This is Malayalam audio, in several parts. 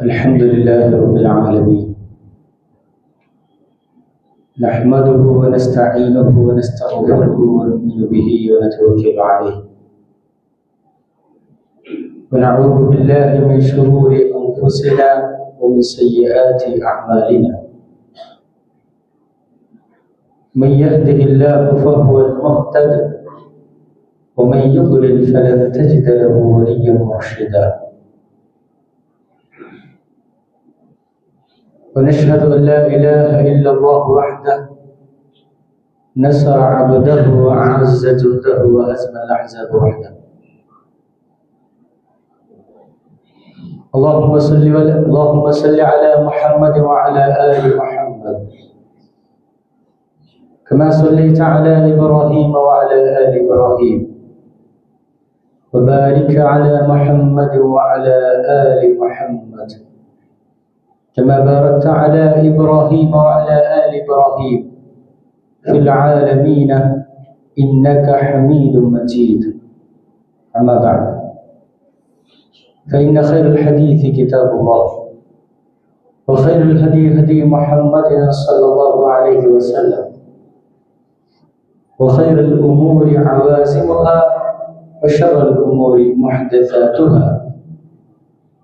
الحمد لله رب العالمين. نحمده ونستعينه ونستغفره ونؤمن به ونتوكل عليه. ونعوذ بالله من شرور أنفسنا ومن سيئات أعمالنا. من يهده الله فهو المهتد ومن يضلل فلن تجد له وليا مرشدا. ونشهد أن لا إله إلا الله وحده. نصر عبده وأعز جنده وأزمى الأحزاب وحده. اللهم صل اللهم صل على محمد وعلى آل محمد. كما صليت على إبراهيم وعلى آل إبراهيم. وبارك على محمد وعلى آل محمد. كما باركت على إبراهيم وعلى آل إبراهيم في العالمين إنك حميد مجيد. أما بعد فإن خير الحديث كتاب الله وخير الهدي هدي محمد صلى الله عليه وسلم وخير الأمور عوازمها وشر الأمور محدثاتها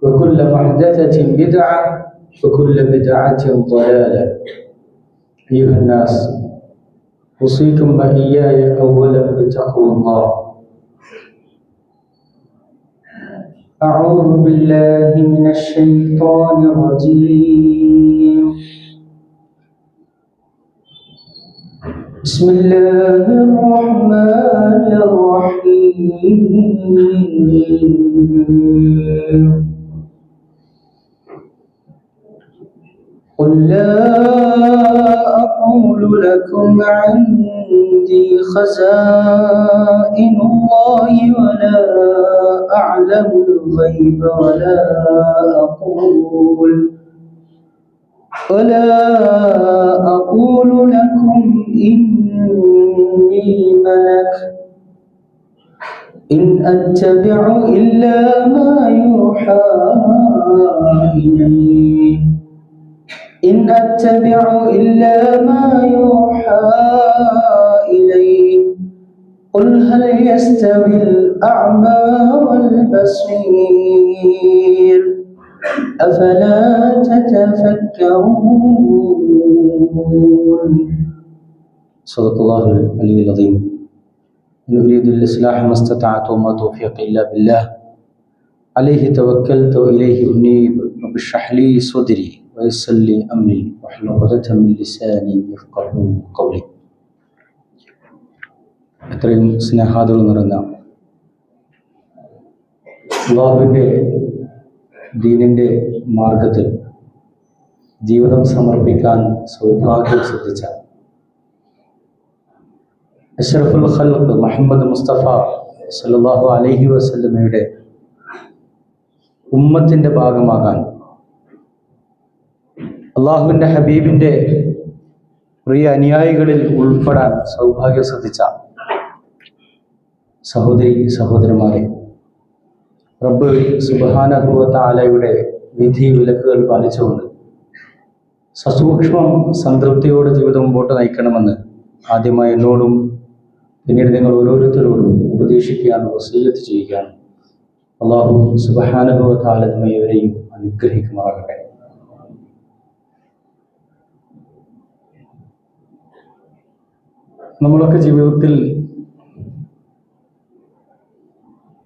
وكل محدثة بدعة وكل بدعة ضلالة. أيها الناس أوصيكم وإياي أولا بتقوى الله. أعوذ بالله من الشيطان الرجيم. بسم الله الرحمن الرحيم. قل لا أقول لكم عندي خزائن الله ولا أعلم الغيب ولا أقول ولا أقول لكم إني ملك إن أتبع إلا ما يوحى إلي إن أتبع إلا ما يوحى إلي. قل هل يستوي الأعمى والبصير؟ أفلا تتفكرون؟ صدق الله العلي العظيم. إن أريد الإصلاح ما استطعت وما توفيقي إلا بالله. عليه توكلت وإليه أنيب. رب اشرح لي صدري. വയസ്സൽ അമ്മി കൗലി എത്രയും സ്നേഹാദുകൾ നിറഞ്ഞ അള്ളാഹുവിന്റെ ദീനിന്റെ മാർഗത്തിൽ ജീവിതം സമർപ്പിക്കാൻ സൗഭാഗ്യം ശ്രദ്ധിച്ച അഷറഫുൽ ഖൽഖ് മുഹമ്മദ് മുസ്തഫ സല്ലാഹു അലഹി വസല്ലമയുടെ ഉമ്മത്തിന്റെ ഭാഗമാകാൻ അള്ളാഹുവിന്റെ ഹബീബിന്റെ പ്രിയ അനുയായികളിൽ ഉൾപ്പെടാൻ സൗഭാഗ്യം ശ്രദ്ധിച്ച സഹോദരി സഹോദരന്മാരെ റബ്ബ് സുബാനഹുവത്ത ആലയുടെ വിധി വിലക്കുകൾ പാലിച്ചുകൊണ്ട് സസൂക്ഷ്മം സംതൃപ്തിയോടെ ജീവിതം മുമ്പോട്ട് നയിക്കണമെന്ന് ആദ്യമായി എന്നോടും പിന്നീട് നിങ്ങൾ ഓരോരുത്തരോടും ഉപദേശിക്കുകയാണ് വസീയത്ത് ചെയ്യുകയാണ്. അള്ളാഹു സുബഹാനുഭവത്ത ആലമയവരെയും അനുഗ്രഹിക്കുമാറാകട്ടെ. നമ്മളൊക്കെ ജീവിതത്തിൽ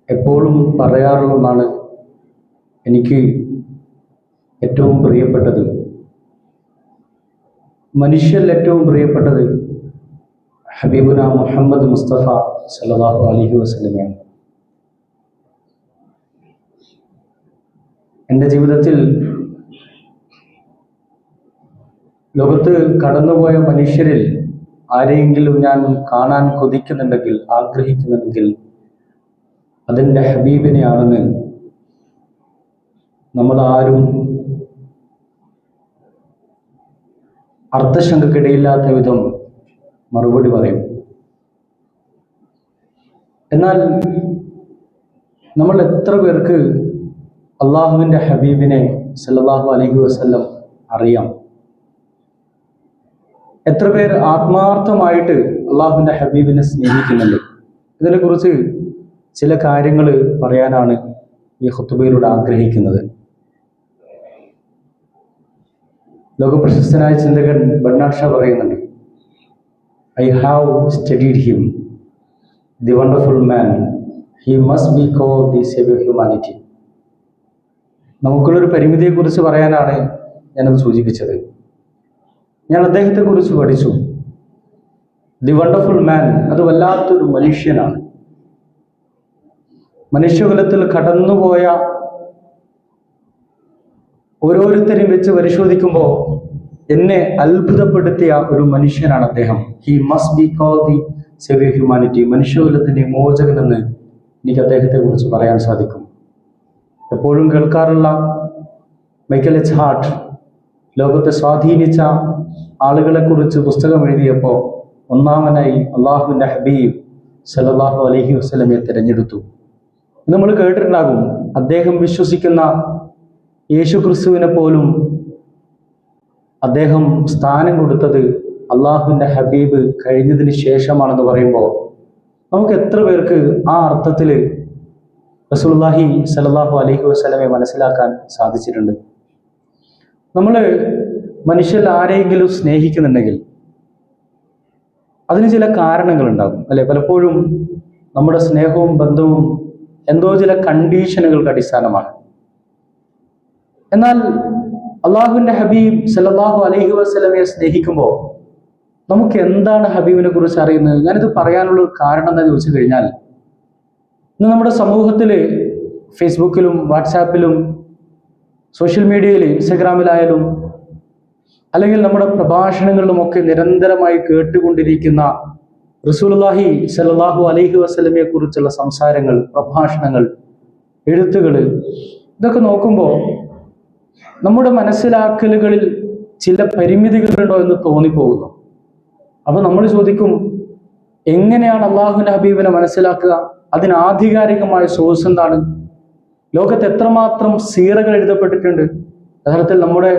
എപ്പോഴും പറയാറുള്ള ഒന്നാണ് എനിക്ക് ഏറ്റവും പ്രിയപ്പെട്ടത്. മനുഷ്യരിൽ ഏറ്റവും പ്രിയപ്പെട്ടത് ഹബീബുന മുഹമ്മദ് മുസ്തഫ സല്ലല്ലാഹു അലൈഹി വസല്ലമയാണ്. എന്റെ ജീവിതത്തിൽ ലോകത്ത് കടന്നുപോയ മനുഷ്യരിൽ ആരെയെങ്കിലും ഞാൻ കാണാൻ കൊതിക്കുന്നുണ്ടെങ്കിൽ ആഗ്രഹിക്കുന്നുണ്ടെങ്കിൽ അതിന്റെ ഹബീബിനെയാണെന്ന് നമ്മൾ ആരും അർത്ഥശങ്കക്കിടയില്ലാത്ത വിധം മറുപടി പറയും. എന്നാൽ നമ്മൾ എത്ര പേർക്ക് അള്ളാഹുവിന്റെ ഹബീബിനെ സല്ലാഹു അലൈഹി വസല്ലം അറിയാം? എത്ര പേർ ആത്മാർത്ഥമായിട്ട് അള്ളാഹുവിന്റെ ഹബീബിനെ സ്നേഹിക്കുന്നുണ്ട്? ഇതിനെക്കുറിച്ച് ചില കാര്യങ്ങൾ പറയാനാണ് ഈ ഹുത്തുബയിലൂടെ ആഗ്രഹിക്കുന്നത്. ലോകപ്രശസ്തനായ ചിന്തകൻ ബണ്ണാക്ഷ പറയുന്നുണ്ട് I have studied him the wonderful man. He must be co the save humanity. നമുക്കുള്ളൊരു പരിമിതിയെക്കുറിച്ച് പറയാനാണ് ഞാനത് സൂചിപ്പിച്ചത്. ഞാൻ അദ്ദേഹത്തെക്കുറിച്ച് പഠിച്ചു. ദി വണ്ടർഫുൾ മാൻ അത് വല്ലാത്തൊരു മനുഷ്യനാണ്. മനുഷ്യകുലത്തിൽ കടന്നുപോയ ഓരോരുത്തരെയും വെച്ച് പരിശോധിക്കുമ്പോൾ എന്നെ അത്ഭുതപ്പെടുത്തിയ ഒരു മനുഷ്യനാണ് അദ്ദേഹം. He must be called the saviour humanity മനുഷ്യകുലത്തിന്റെ മോചകൻ എന്ന് എനിക്ക് അദ്ദേഹത്തെ കുറിച്ച് പറയാൻ സാധിക്കും. എപ്പോഴും കേൾക്കാറുള്ള മൈക്കൽ എച്ച് ഹാർട്ട് ലോകത്തെ സ്വാധീനിച്ച ആളുകളെ കുറിച്ച് പുസ്തകം എഴുതിയപ്പോൾ ഒന്നാമനായി അള്ളാഹുവിന്റെ ഹബീബ് സല്ലല്ലാഹു അലഹി വസ്ലമെ തിരഞ്ഞെടുത്തു. നമ്മൾ കേട്ടിട്ടുണ്ടാകും. അദ്ദേഹം വിശ്വസിക്കുന്ന യേശു ക്രിസ്തുവിനെ പോലും അദ്ദേഹം സ്ഥാനം കൊടുത്തത് അള്ളാഹുവിന്റെ ഹബീബ് കഴിഞ്ഞതിന് ശേഷമാണെന്ന് പറയുമ്പോൾ നമുക്ക് എത്ര പേർക്ക് ആ അർത്ഥത്തിൽ റസൂലുള്ളാഹി സല്ലല്ലാഹു അലഹി വസ്ലമെ മനസ്സിലാക്കാൻ സാധിച്ചിട്ടുണ്ട്. നമ്മൾ മനുഷ്യർ ആരെയെങ്കിലും സ്നേഹിക്കുന്നുണ്ടെങ്കിൽ അതിന് ചില കാരണങ്ങൾ ഉണ്ടാകും അല്ലെ? പലപ്പോഴും നമ്മുടെ സ്നേഹവും ബന്ധവും എന്തോ ചില കണ്ടീഷനുകൾക്ക് അടിസ്ഥാനമാണ്. എന്നാൽ അള്ളാഹുവിന്റെ ഹബീബ് സല്ലല്ലാഹു അലഹി വസ്ലമയെ സ്നേഹിക്കുമ്പോൾ നമുക്ക് എന്താണ് ഹബീബിനെ കുറിച്ച് അറിയുന്നത്? ഞാനിത് പറയാനുള്ള ഒരു കാരണം എന്ന് ചോദിച്ചു കഴിഞ്ഞാൽ ഇന്ന് നമ്മുടെ സമൂഹത്തിൽ ഫേസ്ബുക്കിലും വാട്സാപ്പിലും സോഷ്യൽ മീഡിയയിൽ ഇൻസ്റ്റഗ്രാമിലായാലും അല്ലെങ്കിൽ നമ്മുടെ പ്രഭാഷണങ്ങളിലുമൊക്കെ നിരന്തരമായി കേട്ടുകൊണ്ടിരിക്കുന്ന റസൂലുള്ളാഹി സലാഹു അലഹി വസ്ലമിയെ കുറിച്ചുള്ള സംസാരങ്ങൾ പ്രഭാഷണങ്ങൾ എഴുത്തുകൾ ഇതൊക്കെ നോക്കുമ്പോൾ നമ്മുടെ മനസ്സിലാക്കലുകളിൽ ചില പരിമിതികളുണ്ടോ എന്ന് തോന്നിപ്പോകുന്നു. അപ്പൊ നമ്മൾ ചോദിക്കും എങ്ങനെയാണ് അള്ളാഹു ഹബീബിനെ മനസ്സിലാക്കുക? അതിന് ആധികാരികമായ സോഴ്സ് എന്താണ്? ലോകത്ത് എത്രമാത്രം സീറകൾ എഴുതപ്പെട്ടിട്ടുണ്ട്? യഥാർത്ഥത്തിൽ നമ്മുടെ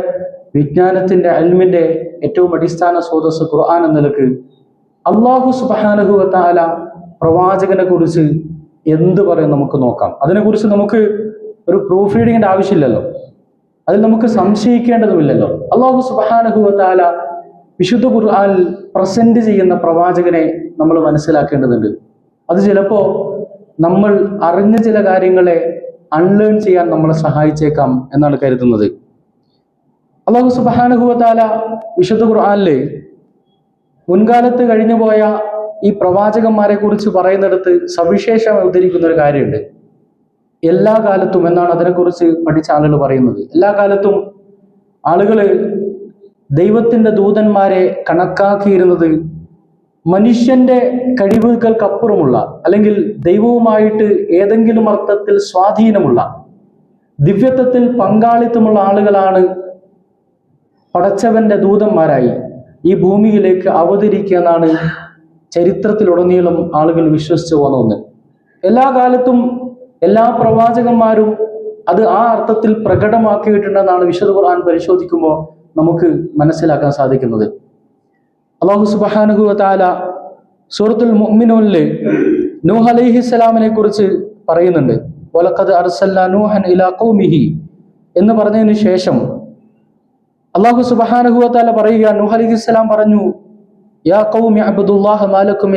വിജ്ഞാനത്തിന്റെ അൽമിന്റെ ഏറ്റവും അടിസ്ഥാന സ്രോതസ് ഖുർആൻ എന്ന നിലയ്ക്ക് അള്ളാഹു സുബാനഹുവത്താല പ്രവാചകനെ കുറിച്ച് എന്ത് പറയും നമുക്ക് നോക്കാം. അതിനെക്കുറിച്ച് നമുക്ക് ഒരു പ്രൂഫ് റീഡിങ്ങിന്റെ ആവശ്യമില്ലല്ലോ. അതിൽ നമുക്ക് സംശയിക്കേണ്ടതുമില്ലല്ലോ. അള്ളാഹു സുബാനഹുവത്താല വിശുദ്ധ ഖുർആനിൽ പ്രസന്റ് ചെയ്യുന്ന പ്രവാചകനെ നമ്മൾ മനസ്സിലാക്കേണ്ടതുണ്ട്. അത് ചിലപ്പോൾ നമ്മൾ അറിഞ്ഞ ചില കാര്യങ്ങളെ അൺലേൺ ചെയ്യാൻ നമ്മളെ സഹായിച്ചേക്കാം എന്നാണ് കരുതുന്നത്. അള്ളാഹു സുബാനുഭവത്താല വിശുദ്ധ ഖുർആാനിലെ മുൻകാലത്ത് കഴിഞ്ഞുപോയ ഈ പ്രവാചകന്മാരെ കുറിച്ച് പറയുന്നിടത്ത് സവിശേഷം ഉദ്ധരിക്കുന്ന ഒരു കാര്യമുണ്ട്. എല്ലാ കാലത്തും എന്നാണ് അതിനെക്കുറിച്ച് പഠിച്ച ആളുകൾ പറയുന്നത്. എല്ലാ കാലത്തും ആളുകൾ ദൈവത്തിന്റെ ദൂതന്മാരെ കണക്കാക്കിയിരുന്നത് മനുഷ്യന്റെ കഴിവുകൾക്കപ്പുറമുള്ള അല്ലെങ്കിൽ ദൈവവുമായിട്ട് ഏതെങ്കിലും അർത്ഥത്തിൽ സ്വാധീനമുള്ള ദിവ്യത്വത്തിൽ പങ്കാളിത്തമുള്ള ആളുകളാണ് പടച്ചവന്റെ ദൂതന്മാരായി ഈ ഭൂമിയിലേക്ക് അവതരിക്കുക എന്നാണ് ചരിത്രത്തിലുടനീളം ആളുകൾ വിശ്വസിച്ചു പോകുന്ന ഒന്ന്. എല്ലാ കാലത്തും എല്ലാ പ്രവാചകന്മാരും അത് ആ അർത്ഥത്തിൽ പ്രകടമാക്കിയിട്ടുണ്ടെന്നാണ് വിശുദ്ധ ഖുർആൻ പരിശോധിക്കുമ്പോൾ നമുക്ക് മനസ്സിലാക്കാൻ സാധിക്കുന്നത്. അള്ളാഹു സുബാനുഹു താല സൂറത്തുൽ മുഅ്മിനൂനിൽ നൂഹ് അലൈഹിസ്സലാമിനെ കുറിച്ച് പറയുന്നുണ്ട്. വലഖദ് അർസല്ല നൂഹൻ ഇലാ ഖൗമിഹി എന്ന് പറഞ്ഞതിന് ശേഷം അള്ളാഹു സുബ്ഹാനഹു വതആല പറയുക നൂഹ് അലൈഹിസ്സലാം പറഞ്ഞു യാ ഖൗമി അബ്ദുല്ലാഹ മാലക്കും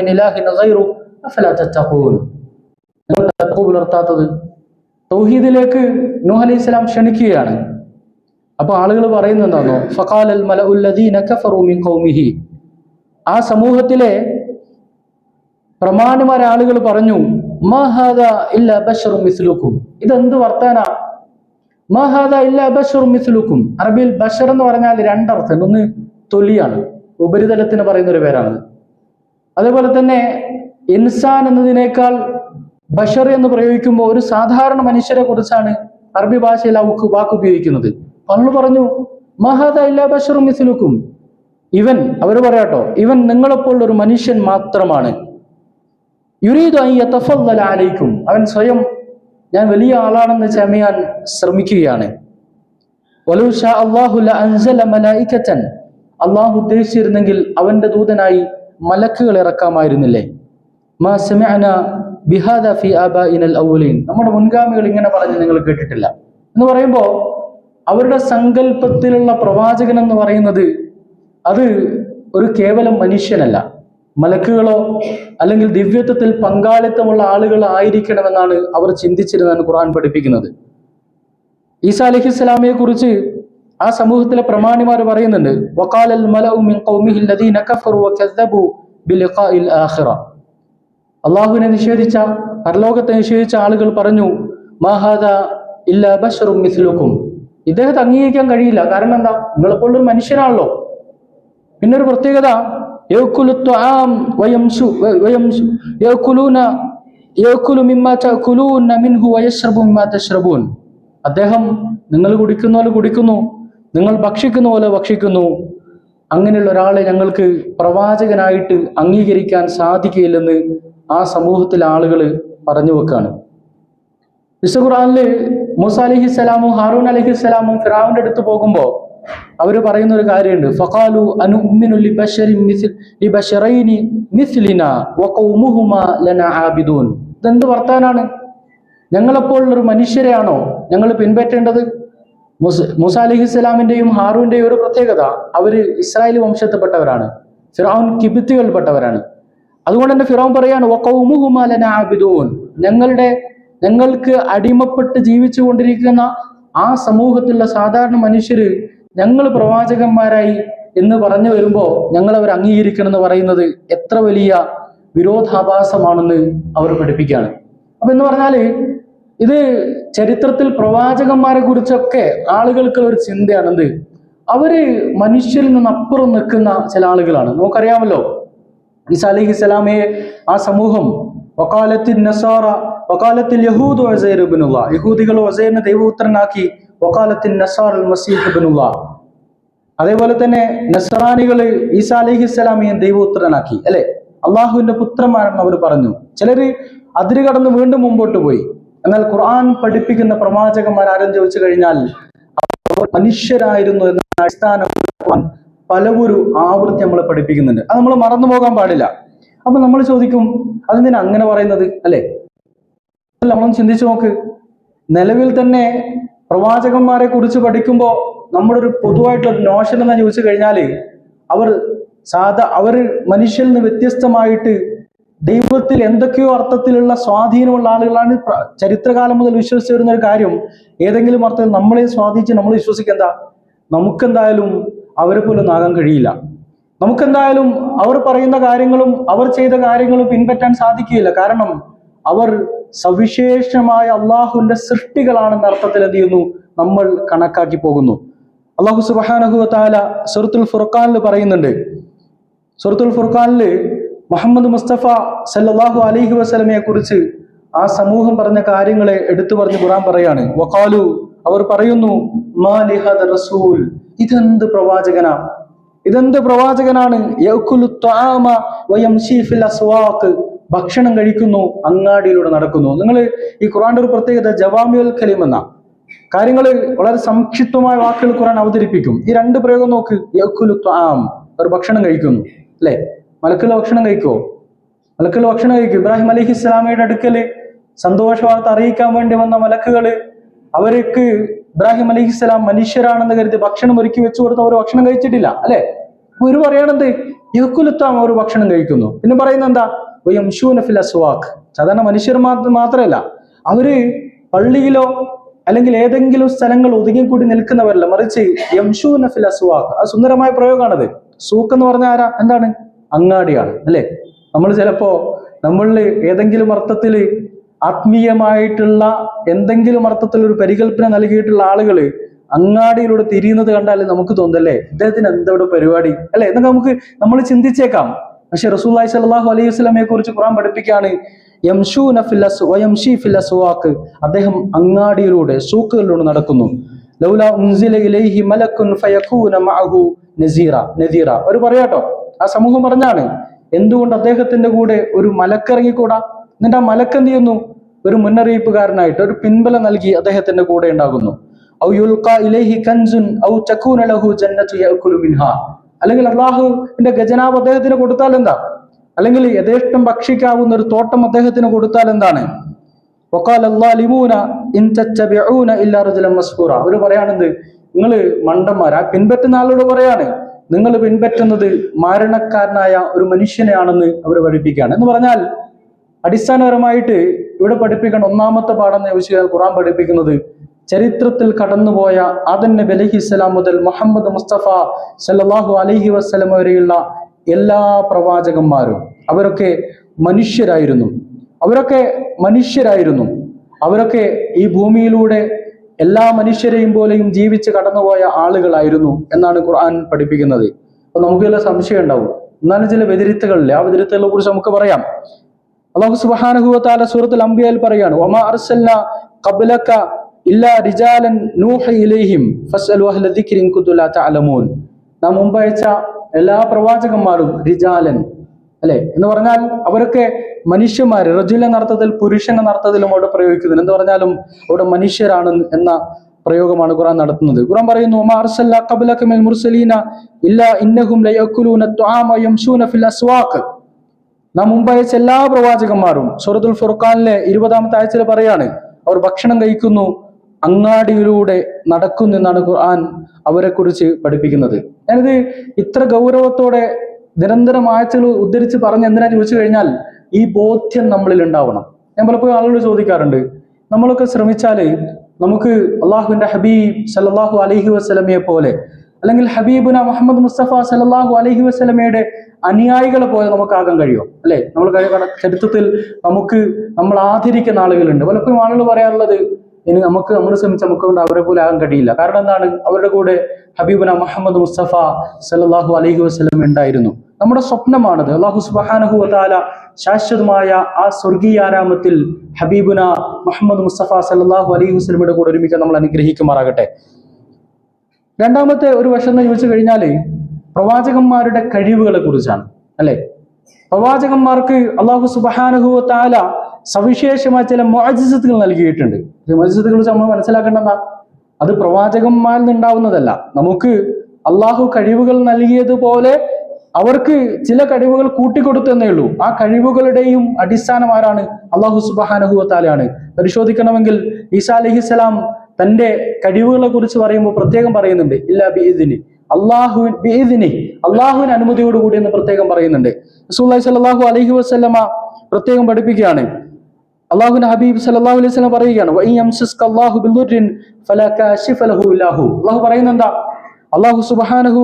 പുലർത്താത്തത്. തൗഹീദിലേക്ക് നൂഹ് അലൈഹിസ്സലാം ക്ഷണിക്കുകയാണ്. അപ്പൊ ആളുകൾ പറയുന്നത് എന്താണോ ഫഖാലൽ മലഉല്ലദീന കഫറു മിൻ ഖൗമിഹി. ആ സമൂഹത്തിലെ പ്രമാണിമാരാളുകൾ പറഞ്ഞു മഹാദ ഇല്ല ബഷറും മിസ്ലുക്കും. ഇതെന്ത് വർത്താന? മഹാദ മിസ്ലുക്കും. അറബിയിൽ ബഷർ എന്ന് പറഞ്ഞാൽ രണ്ടർത്ഥം ഒന്ന് തൊലിയാണ്. ഉപരിതലത്തിന് പറയുന്ന ഒരു പേരാണ് അതേപോലെ തന്നെ ഇൻസാൻ എന്നതിനേക്കാൾ ബഷർ എന്ന് പ്രയോഗിക്കുമ്പോൾ ഒരു സാധാരണ മനുഷ്യരെ കുറിച്ചാണ് അറബി ഭാഷയിൽ ആ വാക്ക് ഉപയോഗിക്കുന്നത്. പറഞ്ഞു പറഞ്ഞു മഹാദ ഇല്ല ബഷറും മിസ്ലുക്കും. ഇവൻ അവർ പറയാട്ടോ ഇവൻ നിങ്ങളെപ്പോലുള്ള ഒരു മനുഷ്യൻ മാത്രമാണ്. യുരീദ് ഐ യതഫദ്ദല അലൈക്കും. അവൻ സ്വയം ഞാൻ വലിയ ആളാണെന്ന് ചമയാൻ ശ്രമിക്കുകയാണ്. അള്ളാഹു ഉദ്ദേശിച്ചിരുന്നെങ്കിൽ അവന്റെ ദൂതനായി മലക്കുകൾ ഇറക്കാമായിരുന്നില്ലേ? നമ്മുടെ മുൻഗാമികൾ ഇങ്ങനെ പറഞ്ഞ് നിങ്ങൾ കേട്ടിട്ടില്ല. എന്ന് പറയുമ്പോൾ അവരുടെ സങ്കല്പത്തിലുള്ള പ്രവാചകൻ എന്ന് പറയുന്നത് അത് ഒരു കേവലം മനുഷ്യനല്ല. മലക്കുകളോ അല്ലെങ്കിൽ ദിവ്യത്വത്തിൽ പങ്കാളിത്തമുള്ള ആളുകൾ ആയിരിക്കണമെന്നാണ് അവർ ചിന്തിച്ചിരുന്നതെന്ന് ഖുർആൻ പഠിപ്പിക്കുന്നത്. ഈസാ അലഹി ഇസ്ലാമിയെ കുറിച്ച് ആ സമൂഹത്തിലെ പ്രമാണിമാർ പറയുന്നുണ്ട്. അള്ളാഹുവിനെ നിഷേധിച്ച പരലോകത്തെ നിഷേധിച്ച ആളുകൾ പറഞ്ഞു മിസ്ലുക്കും. ഇദ്ദേഹത്തെ അംഗീകരിക്കാൻ കഴിയില്ല. കാരണം എന്താ? നിങ്ങളെപ്പോഴും മനുഷ്യനാണല്ലോ. പിന്നൊരു പ്രത്യേകത അദ്ദേഹം നിങ്ങൾ കുടിക്കുന്ന പോലെ കുടിക്കുന്നു നിങ്ങൾ ഭക്ഷിക്കുന്ന പോലെ ഭക്ഷിക്കുന്നു. അങ്ങനെയുള്ള ഒരാളെ ഞങ്ങൾക്ക് പ്രവാചകനായിട്ട് അംഗീകരിക്കാൻ സാധിക്കില്ലെന്ന് ആ സമൂഹത്തിലെ ആളുകൾ പറഞ്ഞു വെക്കാണ്. വിശുദ്ധ ഖുർആനിൽ മൂസ അലഹി സ്വലാമും ഹാറൂൻ അലഹി സ്വലാമും ഫിറാവിന്റെ അടുത്ത് പോകുമ്പോൾ അവർ പറയുന്ന ഒരു കാര്യമുണ്ട്. ഫഖാലു അനുമിനു ലിബശരി മിസ്ൽ ലിബശറൈനി മിസ്ലിന വഖൗമുഹുമാ ലന ആബിദൂൻ. ഇതെന്ത് വർത്താനാണ്? ഞങ്ങളെപ്പോലുള്ളൊരു മനുഷ്യരെയാണോ ഞങ്ങൾ പിൻപറ്റേണ്ടത്? മുസ മൂസ ഹാറൂന്റെയും ഒരു പ്രത്യേകത അവർ ഇസ്രായേൽ വംശത്തിൽപ്പെട്ടവരാണ്. ഫിറോൻ കിബിത്തുകളിൽപ്പെട്ടവരാണ്. അതുകൊണ്ട് തന്നെ ഫിറോൻ പറയാണ് "വഖൗമുഹുമാ ലനാ ആബിദൂൻ." ഞങ്ങളുടെ ഞങ്ങൾക്ക് അടിമപ്പെട്ട് ജീവിച്ചു കൊണ്ടിരിക്കുന്ന ആ സമൂഹത്തിലുള്ള സാധാരണ മനുഷ്യര് ഞങ്ങൾ പ്രവാചകന്മാരായി എന്ന് പറഞ്ഞു വരുമ്പോൾ ഞങ്ങൾ അവർ അംഗീകരിക്കണം എന്ന് പറയുന്നത് എത്ര വലിയ വിരോധാഭാസമാണെന്ന് അവർ പഠിപ്പിക്കുകയാണ്. അപ്പൊ എന്ന് പറഞ്ഞാൽ ഇത് ചരിത്രത്തിൽ പ്രവാചകന്മാരെ കുറിച്ചൊക്കെ ആളുകൾക്ക് ഒരു ചിന്തയാണെന്ത്? അവർ മനുഷ്യരിൽ നിന്ന് അപ്പുറം നിൽക്കുന്ന ചില ആളുകളാണ്. നമുക്കറിയാമല്ലോ ഈസ അലൈഹി ഇസ്ലാമയെ ആ സമൂഹം വക്കാലത്തിൽ നസാറ വക്കാലത്തിൽ യഹൂദ് ഒസൈർ ഇബ്നുള്ള യഹൂദികൾ വസൈറിനെ ദൈവപുത്രനാക്കി അതേപോലെ തന്നെ നസറാനികൾ ഈസാ അലഹി സ്വലാമിയെ ദൈവപുത്രനാക്കി അല്ലെ? അള്ളാഹുവിന്റെ പുത്രന്മാരെന്ന് അവർ പറഞ്ഞു. ചിലര് അതിര് കടന്ന് വീണ്ടും മുമ്പോട്ട് പോയി. എന്നാൽ ഖുർആൻ പഠിപ്പിക്കുന്ന പ്രവാചകന്മാർ ആരും ചോദിച്ചു കഴിഞ്ഞാൽ അവർ മനുഷ്യരായിരുന്നു എന്ന അടിസ്ഥാന പലവൊരു ആവൃത്തി നമ്മളെ പഠിപ്പിക്കുന്നുണ്ട്. അത് നമ്മൾ മറന്നു പോകാൻ പാടില്ല. അപ്പൊ നമ്മൾ ചോദിക്കും അതെന്തിനാ അങ്ങനെ പറയുന്നത്? അല്ലെ നമ്മളൊന്ന് ചിന്തിച്ചു നോക്ക്. നിലവിൽ തന്നെ പ്രവാചകന്മാരെ കുറിച്ച് പഠിക്കുമ്പോൾ നമ്മുടെ ഒരു പൊതുവായിട്ടുള്ള നോഷൻ എന്ന് ചോദിച്ചു കഴിഞ്ഞാൽ അവർ സാധാ അവർ മനുഷ്യരിൽ നിന്ന് വ്യത്യസ്തമായിട്ട് ദൈവത്തിൽ എന്തൊക്കെയോ അർത്ഥത്തിലുള്ള സ്വാധീനമുള്ള ആളുകളാണ് ചരിത്രകാലം മുതൽ വിശ്വസിച്ചു വരുന്ന ഒരു കാര്യം. ഏതെങ്കിലും അർത്ഥത്തിൽ നമ്മളെ സ്വാധീനിച്ച് നമ്മൾ വിശ്വസിക്കേണ്ട നമുക്കെന്തായാലും അവരെ പോലെ നാകാൻ കഴിയില്ല. നമുക്കെന്തായാലും അവർ പറയുന്ന കാര്യങ്ങളും അവർ ചെയ്ത കാര്യങ്ങളും പിൻപറ്റാൻ സാധിക്കുകയില്ല. കാരണം അവർ സവിശേഷമായ അള്ളാഹുവിന്റെ സൃഷ്ടികളാണെന്ന അർത്ഥത്തിൽ എന്ത് ചെയ്യുന്നു? നമ്മൾ കണക്കാക്കി പോകുന്നു. അള്ളാഹു സുബാനഹു താല സുറത്തുൽ ഫുർഖാനിൽ പറയുന്നുണ്ട്. സുറത്തുൽ ഫുർഖാനിൽ മുഹമ്മദ് മുസ്തഫ സല്ലാഹു അലൈഹി വസ്ലമയെ കുറിച്ച് ആ സമൂഹം പറഞ്ഞ കാര്യങ്ങളെ എടുത്തു പറഞ്ഞ് ഖുറാൻ പറയാണ്. വക്കാലു അവർ പറയുന്നു റസൂൽ ഇതെന്ത് പ്രവാചകനാ? ഇതെന്ത് പ്രവാചകനാണ്? ഭക്ഷണം കഴിക്കുന്നു അങ്ങാടിയിലൂടെ നടക്കുന്നു. നിങ്ങൾ ഈ ഖുറാന്റെ ഒരു പ്രത്യേകത ജവാമിയുൽ കലീം എന്ന കാര്യങ്ങൾ വളരെ സംക്ഷിപ്തമായ വാക്കുകൾ ഖുറാൻ അവതരിപ്പിക്കും. ഈ രണ്ട് പ്രയോഗം നോക്ക്. യക്കുലു ത്വാം ഒരു ഭക്ഷണം കഴിക്കുന്നു അല്ലെ? മലക്കുള്ള ഭക്ഷണം കഴിക്കുമോ മലക്കുള്ള ഭക്ഷണം കഴിക്കും. ഇബ്രാഹിം അലഹി ഇസ്ലാമയുടെ അടുക്കൽ സന്തോഷ വാർത്ത അറിയിക്കാൻ വേണ്ടി വന്ന മലക്കുകൾ അവർക്ക് ഇബ്രാഹിം അലഹി ഇസ്ലാം മനുഷ്യരാണെന്ന് കരുതി ഭക്ഷണം ഒരുക്കി വെച്ചു കൊടുത്ത് അവർ ഭക്ഷണം കഴിച്ചിട്ടില്ല അല്ലെ? ഒരു പറയണെന്ത് യഹുക്കുലുത്താം അവർ ഭക്ഷണം കഴിക്കുന്നു. പിന്നെ പറയുന്നത് എന്താ? യംഷൂന ഫിൽ അസ്വാഖ്. സാധാരണ മനുഷ്യർ മാത്രമല്ല അവർ പള്ളിയിലോ അല്ലെങ്കിൽ ഏതെങ്കിലും സ്ഥലങ്ങൾ ഒതുങ്ങിക്കൂടി നിൽക്കുന്നവരല്ല. മറിച്ച് യംഷൂന ഫിൽ അസ്വാഖ്. ആ സുന്ദരമായ പ്രയോഗമാണത് സൂക്ക് എന്ന് പറഞ്ഞാൽ ആരാ? എന്താണ്? അങ്ങാടിയാണ്. അല്ലെ? നമ്മൾ ചിലപ്പോ നമ്മളിൽ ഏതെങ്കിലും അർത്ഥത്തിൽ ആത്മീയമായിട്ടുള്ള എന്തെങ്കിലും അർത്ഥത്തിൽ ഒരു പരികല്പന നൽകിയിട്ടുള്ള ആളുകൾ അങ്ങാടിയിലൂടെ തിരിയുന്നത് കണ്ടാൽ നമുക്ക് തോന്നല്ലേ? ഇദ്ദേഹത്തിന് എന്തവിടെ പരിപാടി. അല്ലെ? എന്നൊക്കെ നമുക്ക് നമ്മൾ ചിന്തിച്ചേക്കാം. പക്ഷെ റസൂല്ലായി സല്ലാഹു അലൈഹി വസ്ലമയെ കുറിച്ച് ഖുറാൻ പഠിപ്പിക്കുകയാണ് അദ്ദേഹം അങ്ങാടിയിലൂടെ സൂക്കുകളിലൂടെ നടക്കുന്നു. നസീറ. ഒരു പറയാട്ടോ ആ സമൂഹം പറഞ്ഞാണ് എന്തുകൊണ്ട് അദ്ദേഹത്തിന്റെ കൂടെ ഒരു മലക്കിറങ്ങിക്കൂടാ? എന്നിട്ട് ആ മലക്ക് എന്ത് ചെയ്യുന്നു? ഒരു മുന്നറിയിപ്പുകാരനായിട്ട് ഒരു പിൻബലം നൽകി അദ്ദേഹത്തിന്റെ കൂടെ ഉണ്ടാകുന്നു. ഔ അല്ലെങ്കിൽ അള്ളാഹുവിന്റെ ഖജനാവ് അദ്ദേഹത്തിന് കൊടുത്താൽ എന്താ? അല്ലെങ്കിൽ യഥേഷ്ടം ഭക്ഷിക്കാവുന്ന ഒരു തോട്ടം അദ്ദേഹത്തിന് കൊടുത്താൽ എന്താണ്? അവർ പറയാണെന്ത് നിങ്ങൾ മണ്ടന്മാർ ആ പിൻപറ്റുന്ന ആളോട് പറയാണ്. നിങ്ങൾ പിൻപറ്റുന്നത് മാരണക്കാരനായ ഒരു മനുഷ്യനെയാണെന്ന് അവർ പഠിപ്പിക്കുകയാണ്. എന്ന് പറഞ്ഞാൽ അടിസ്ഥാനപരമായിട്ട് ഇവിടെ പഠിപ്പിക്കണം ഒന്നാമത്തെ പാഠം ചോദിച്ചാൽ ഖുറാൻ പഠിപ്പിക്കുന്നത് ചരിത്രത്തിൽ കടന്നുപോയ ആദൻ നബി അലൈഹി സ്വലാം മുതൽ മുഹമ്മദ് മുസ്തഫ സല്ലാഹു അലഹി വസ്ലം വരെയുള്ള എല്ലാ പ്രവാചകന്മാരും അവരൊക്കെ മനുഷ്യരായിരുന്നു. അവരൊക്കെ മനുഷ്യരായിരുന്നു. അവരൊക്കെ ഈ ഭൂമിയിലൂടെ എല്ലാ മനുഷ്യരെയും പോലെയും ജീവിച്ച് കടന്നുപോയ ആളുകളായിരുന്നു എന്നാണ് ഖുർആൻ പഠിപ്പിക്കുന്നത്. അപ്പൊ നമുക്ക് ചില സംശയം ഉണ്ടാവും? എന്നാലും ചില വ്യതിരിത്തുകളില്ലേ ആ വ്യതിരിത്തുകളെ കുറിച്ച് നമുക്ക് പറയാം. അള്ളാഹു സുബ്ഹാനഹു സൂറത്തുൽ അംബിയയിൽ പറയാണ് ഒമാ അർസല്ല ഖബ്ലക ഇല്ലാ റിജാലൻ നൂഹ ഇലൈഹിം തഅലമൂൻ. നാം മുമ്പ് അയച്ച എല്ലാ പ്രവാചകന്മാരും റിജാലൻ അല്ലെ? എന്ന് പറഞ്ഞാൽ അവരൊക്കെ മനുഷ്യന്മാർ റജുൽ എന്ന അർത്ഥത്തിൽ പുരുഷൻ എന്ന അർത്ഥത്തിലും അവിടെ പ്രയോഗിക്കുന്നത് എന്ന് പറഞ്ഞാലും അവിടെ മനുഷ്യരാണ് എന്ന പ്രയോഗമാണ് ഖുറാൻ നടത്തുന്നത്. ഖുറാൻ പറയുന്നു നാം മുമ്പ് അയച്ച എല്ലാ പ്രവാചകന്മാരും സൂറത്തുൽ ഫുർഖാനിലെ ഇരുപതാമത്തെ ആഴ്ചയിൽ പറയാണ് അവർ ഭക്ഷണം കഴിക്കുന്നു അങ്ങാടിയിലൂടെ നടക്കുന്നു എന്നാണ് ഖുർആൻ അവരെ കുറിച്ച് പഠിപ്പിക്കുന്നത്. ഞാനിത് ഇത്ര ഗൗരവത്തോടെ നിരന്തരം ആഴ്ചകൾ ഉദ്ധരിച്ച് പറഞ്ഞ് എന്തിനാ ചോദിച്ചു കഴിഞ്ഞാൽ ഈ ബോധ്യം നമ്മളിൽ ഉണ്ടാവണം. ഞാൻ പലപ്പോഴും ആളുകൾ ചോദിക്കാറുണ്ട് നമ്മളൊക്കെ ശ്രമിച്ചാൽ നമുക്ക് അള്ളാഹുവിന്റെ ഹബീബ് സല്ലല്ലാഹു അലഹി വസല്ലമയെ പോലെ അല്ലെങ്കിൽ ഹബീബുന മുഹമ്മദ് മുസ്തഫ സല്ലല്ലാഹു അലഹി വസ്ലമയുടെ അനുയായികളെ പോലെ നമുക്കാകാൻ കഴിയും അല്ലെ? നമ്മൾ ചരിത്രത്തിൽ നമുക്ക് നമ്മൾ ആദരിക്കുന്ന ആളുകളുണ്ട്. പലപ്പോഴും ആളുകൾ പറയാറുള്ളത് ഇനി നമുക്ക് നമ്മൾ ശ്രമിച്ച നമുക്ക് കൊണ്ട് അവരെ പോലെ ആകാൻ കഴിയില്ല. കാരണം എന്താണ്? അവരുടെ കൂടെ ഹബീബുന മുഹമ്മദ് മുസ്തഫ സല്ലല്ലാഹു അലഹി വസ്ലം ഉണ്ടായിരുന്നു. നമ്മുടെ സ്വപ്നമാണത്. അള്ളാഹു സുബാനഹു വതആല ശാശ്വതമായ ആ സ്വർഗീയ ആരാമത്തിൽ ഹബീബുന മുഹമ്മദ് മുസ്തഫ സല്ലല്ലാഹു അലൈഹി വസ്ലമിയുടെ കൂടെ ഒരുമിക്കാൻ നമ്മൾ അനുഗ്രഹിക്കുമാറാകട്ടെ. രണ്ടാമത്തെ ഒരു വശം എന്ന് ചോദിച്ചു കഴിഞ്ഞാൽ പ്രവാചകന്മാരുടെ കഴിവുകളെ കുറിച്ചാണ്. അല്ലെ? പ്രവാചകന്മാർക്ക് അള്ളാഹു സുബാനഹു താല സവിശേഷമായ ചില മോജിസത്തുകൾ നൽകിയിട്ടുണ്ട്. മോജിസത്തുകൾ നമ്മൾ മനസ്സിലാക്കേണ്ടതാ അത് പ്രവാചകന്മാരിൽ നിന്നുണ്ടാവുന്നതല്ല നമുക്ക് അള്ളാഹു കഴിവുകൾ നൽകിയതുപോലെ അവർക്ക് ചില കഴിവുകൾ കൂട്ടിക്കൊടുത്തെന്നേ ഉള്ളൂ. ആ കഴിവുകളുടെയും അടിസ്ഥാനം ആരാണ്? അള്ളാഹു സുബാനഹുവത്താലാണ് പരിശോധിക്കണമെങ്കിൽ ഈസാ അലഹിസ്സലാം തന്റെ കഴിവുകളെ കുറിച്ച് പറയുമ്പോൾ പ്രത്യേകം പറയുന്നുണ്ട്. ഇല്ല ബിഇദിനി. അള്ളാഹു ബിഇദിനി. അള്ളാഹുവിന് അനുമതിയോടുകൂടി എന്ന് പ്രത്യേകം പറയുന്നുണ്ട്. അലൈഹി വസല്ലമ പ്രത്യേകം പഠിപ്പിക്കുകയാണ്. അള്ളാഹുവിന്റെ ഹബീബ് സല്ലല്ലാഹു അലൈഹി പറയുകയാണ് അള്ളാഹു പറയുന്ന ഇല്ലാഹു അള്ളാഹു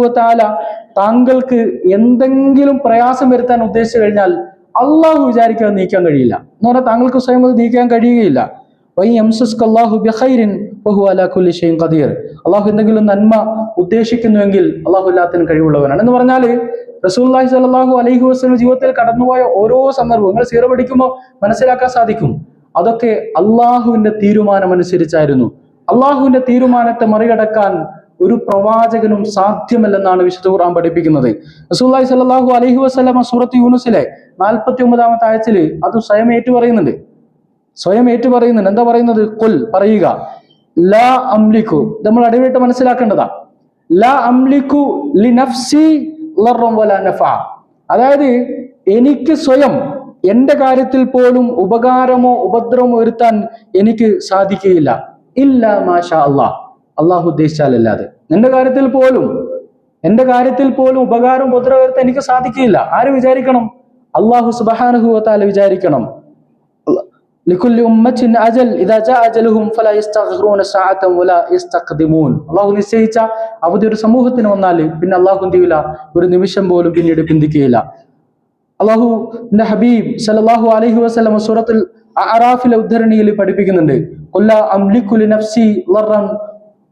വതആല താങ്കൾക്ക് എന്തെങ്കിലും പ്രയാസം വരുത്താൻ ഉദ്ദേശിച്ചു കഴിഞ്ഞാൽ അള്ളാഹു വിചാരിക്കാതെ നീക്കാൻ കഴിയില്ല. എന്ന് പറഞ്ഞാൽ താങ്കൾക്ക് സ്വയം അത് നീക്കാൻ കഴിയുകയില്ല. അള്ളാഹു എന്തെങ്കിലും നന്മ ഉദ്ദേശിക്കുന്നുവെങ്കിൽ അള്ളാഹു എല്ലാത്തിനും കഴിവുള്ളവനാണ്. എന്ന് പറഞ്ഞാൽ റസൂലുള്ളാഹി സ്വല്ലല്ലാഹു അലൈഹി വസല്ലം ജീവിതത്തിൽ കടന്നുപോയ ഓരോ സന്ദർഭവും നിങ്ങൾ സീറ പഠിക്കുമ്പോൾ മനസ്സിലാക്കാൻ സാധിക്കും. അതൊക്കെ അള്ളാഹുവിന്റെ തീരുമാനം അനുസരിച്ചായിരുന്നു. അള്ളാഹുവിന്റെ തീരുമാനത്തെ മറികടക്കാൻ ഒരു പ്രവാചകനും സാധ്യമല്ലെന്നാണ് വിശുദ്ധ ഖുർആൻ പഠിപ്പിക്കുന്നത്. റസൂലുള്ളാഹി സ്വല്ലല്ലാഹു അലൈഹി വസല്ലമ സൂറത്ത് യൂനുസിലെ നാൽപ്പത്തി ഒമ്പതാമത്തെ ആയത്തിൽ അത് സ്വയം ഏറ്റു പറയുന്നുണ്ട് സ്വയം ഏറ്റു പറയുന്നുണ്ട് എന്താ പറയുന്നത്? കൊൽ പറയുക. ലാ അംലിക്കു നമ്മൾ അടിവരായിട്ട് മനസ്സിലാക്കേണ്ടതാ. ലാ അംലിക്കു ലി നഫ്സി അതായത് എനിക്ക് സ്വയം എന്റെ കാര്യത്തിൽ പോലും ഉപകാരമോ ഉപദ്രവമോ വരുത്താൻ എനിക്ക് സാധിക്കുകയില്ല. ഇല്ല മാഷാ അള്ളാ. അള്ളാഹു ഉദ്ദേശിച്ചാലല്ലാതെ. എന്റെ കാര്യത്തിൽ പോലും എന്റെ കാര്യത്തിൽ പോലും ഉപകാരം ഉപദ്രവം വരുത്താൻ എനിക്ക് സാധിക്കുകയില്ല. ആര് വിചാരിക്കണം? അള്ളാഹു സുബഹാനുഹുവത്താല വിചാരിക്കണം. ലിഖുല്ലി ഉമ്മച്ചിൻ അജൽ അജലുഹും ഫല യസ്തഖ്റൂന സഅതൻ വല യസ്തഖ്ദിമൂൻ അല്ലാഹു നിശ്ചയിച്ച അവധി ഒരു സമൂഹത്തിന് വന്നാൽ പിന്നെ അല്ലാഹു എന്തിയില്ല ഒരു നിമിഷം പോലും പിന്നീട് പിന്തിക്കുകയില്ല. അള്ളാഹു ഹബീബ് സല്ലല്ലാഹു അലൈഹി വസല്ലം സൂറത്തുൽ അറാഫിലെ ഉദ്ധരണിയിൽ പഠിപ്പിക്കുന്നുണ്ട്. കൊല്ല അംലിക്കുലി നഫ്സി ലർറൻ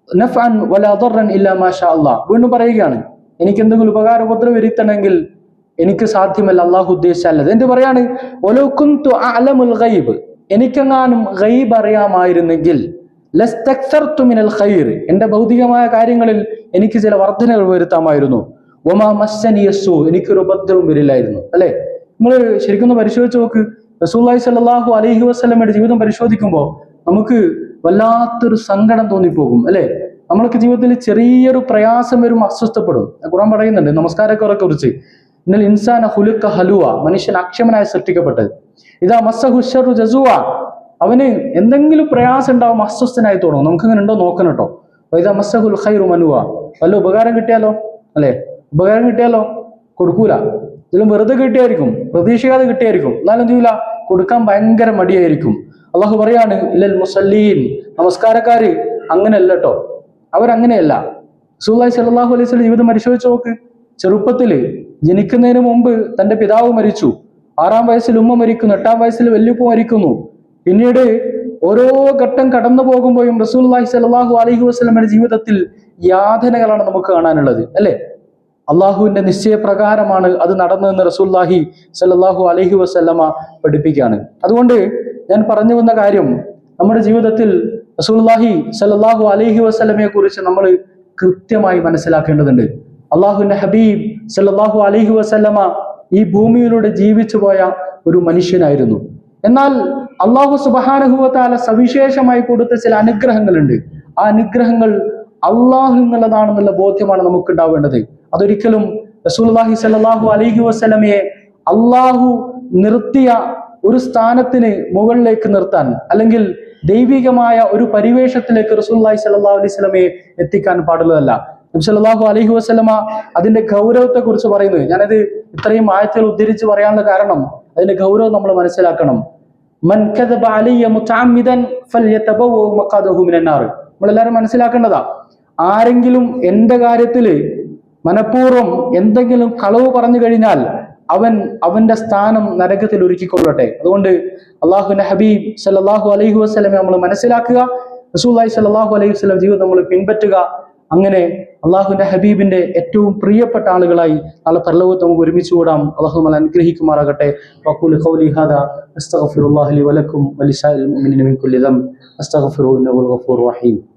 നഫ്അൻ വല ദർറൻ ഇല്ലാ മാഷാ അല്ലാഹ്. വീണ്ടും പറയുകയാണ്. എനിക്ക് എന്തെങ്കിലും ഉപകാരപത്രം വരുത്തണമെങ്കിൽ എനിക്ക് സാധ്യമല്ല അള്ളാഹു ഉദ്ദേശിച്ചല്ലത് എന്ത് പറയാണ്? ഒലോക്കും അലമുൽ ഗൈബ്. എനിക്കെങ്ങാനും ഗൈബ് അറിയാമായിരുന്നെങ്കിൽ മിനൽ ഖൈർ എന്റെ ഭൗതികമായ കാര്യങ്ങളിൽ എനിക്ക് ചില വർധനകൾ വരുത്താമായിരുന്നു. ഒമാ മസ്സനിയസു എനിക്കൊരു ഉപദ്രവം വരില്ലായിരുന്നു അല്ലെ? നമ്മൾ ശരിക്കും ഒന്ന് പരിശോധിച്ച് നോക്ക്. റസൂല്ലായി സല്ലാഹു അലഹി വസ്ലമയുടെ ജീവിതം പരിശോധിക്കുമ്പോൾ നമുക്ക് വല്ലാത്തൊരു സങ്കടം തോന്നിപ്പോകും അല്ലെ? നമ്മൾക്ക് ജീവിതത്തിൽ ചെറിയൊരു പ്രയാസം വരും അസ്വസ്ഥപ്പെടും. ഖുറാൻ പറയുന്നുണ്ട് നമസ്കാരക്കാരെ കുറിച്ച്. ഇന്നൽ ഇൻസാന ഹുലുക്ക ഹലുവ. മനുഷ്യൻ അക്ഷമനായി സൃഷ്ടിക്കപ്പെട്ടത്. ഇതാ മസ്സഹുഷറു ജസുവ. അവന് എന്തെങ്കിലും പ്രയാസം ഉണ്ടാവും അസ്വസ്ഥനായി തോന്നും. നമുക്ക് ഇങ്ങനെ ഉണ്ടോ നോക്കണം കേട്ടോ. ഇതാ മസ്സഹുൽ ഖൈറു മനുവ. വല്ല ഉപകാരം കിട്ടിയാലോ? അല്ലെ? ഉപകാരം കിട്ടിയാലോ? കൊടുക്കൂല. ഇതിലും വെറുതെ കിട്ടിയായിരിക്കും. പ്രതീക്ഷിക്കാതെ കിട്ടിയായിരിക്കും. എന്നാലും ചെയ്യൂല? കൊടുക്കാൻ ഭയങ്കര മടിയായിരിക്കും. അള്ളാഹു പറയാണ് ഇല്ലൽ മുസല്ലീൻ. നമസ്കാരക്കാര് അങ്ങനെയല്ല അവരങ്ങനെയല്ല. സല്ലാഹു അലൈഹി സ്വലം ജീവിതം പരിശോധിച്ച് നോക്ക്. ചെറുപ്പത്തിൽ ജനിക്കുന്നതിന് മുമ്പ് തന്റെ പിതാവ് മരിച്ചു. ആറാം വയസ്സിൽ ഉമ്മ മരിക്കുന്നു എട്ടാം വയസ്സിൽ വല്യുപ്പ മരിക്കുന്നു. പിന്നീട് ഓരോ ഘട്ടം കടന്നു പോകുമ്പോഴും റസൂല്ലാഹി സലാഹു അലഹി വസ്ലമയുടെ ജീവിതത്തിൽ യാതനകളാണ് നമുക്ക് കാണാനുള്ളത് അല്ലെ? അള്ളാഹുവിന്റെ നിശ്ചയപ്രകാരമാണ് അത് നടന്നതെന്ന് റസൂല്ലാഹി സല്ലാഹു അലഹി വസ്ലമ പഠിപ്പിക്കുകയാണ്. അതുകൊണ്ട് ഞാൻ പറഞ്ഞു വന്ന കാര്യം നമ്മുടെ ജീവിതത്തിൽ റസൂല്ലാഹി സല്ലാഹു അലഹി വസ്ലമയെ കുറിച്ച് നമ്മൾ കൃത്യമായി മനസ്സിലാക്കേണ്ടതുണ്ട്. അള്ളാഹുവിന്റെ ഹബീബ് സല്ലാഹു അലഹി വസല്ലമ ഈ ഭൂമിയിലൂടെ ജീവിച്ചു പോയ ഒരു മനുഷ്യനായിരുന്നു. എന്നാൽ അള്ളാഹു സുബാനഹുവത്താല സവിശേഷമായി കൊടുത്ത ചില അനുഗ്രഹങ്ങളുണ്ട്. ആ അനുഗ്രഹങ്ങൾ അള്ളാഹു എന്നുള്ളതാണെന്നുള്ള ബോധ്യമാണ് നമുക്ക് ഉണ്ടാവേണ്ടത് അതൊരിക്കലും റസൂൽഹി സല്ലാഹു അലഹി വസ്ലമയെ അള്ളാഹു നിർത്തിയ ഒരു സ്ഥാനത്തിന് മുകളിലേക്ക് നിർത്താൻ അല്ലെങ്കിൽ ദൈവികമായ ഒരു പരിവേഷത്തിലേക്ക് റസൂല്ലാഹി സല്ലാ അലൈഹി സ്വലമയെ എത്തിക്കാൻ പാടുള്ളതല്ല. നബ്സല്ലാഹു അലഹി വസ്ലമ അതിന്റെ ഗൗരവത്തെ കുറിച്ച് പറയുന്നത്. ഞാനത് ഇത്രയും ആയത്തിൽ ഉദ്ധരിച്ച് പറയാനുള്ള കാരണം അതിന്റെ ഗൗരവം നമ്മൾ മനസ്സിലാക്കണം. നമ്മളെല്ലാരും മനസ്സിലാക്കേണ്ടതാ. ആരെങ്കിലും എന്റെ കാര്യത്തിൽ മനഃപൂർവം എന്തെങ്കിലും കളവ് പറഞ്ഞു കഴിഞ്ഞാൽ അവൻ അവന്റെ സ്ഥാനം നരകത്തിൽ ഒരുക്കിക്കൊള്ളട്ടെ. അതുകൊണ്ട് അള്ളാഹു ഹബീബ് സല്ലാഹു അലൈഹി വസ്ലമെ നമ്മൾ മനസ്സിലാക്കുക റസൂല്ലായി സല്ലാഹു അലൈഹി വസ്ലം ജീവിതം നമ്മൾ പിൻപറ്റുക അങ്ങനെ അള്ളാഹുവിന്റെ ഹബീബിന്റെ ഏറ്റവും പ്രിയപ്പെട്ട ആളുകളായി നാളെ പരലോകത്ത് നമുക്ക് ഒരുമിച്ച് കൂടാം. അള്ളാഹു നമ്മൾ അനുഗ്രഹിക്കുമാറാകട്ടെ. ഖൗലി അസ്തഗ്ഫിറുല്ലാഹി വലക്കും മിൻ കുല്ലി റഹീം.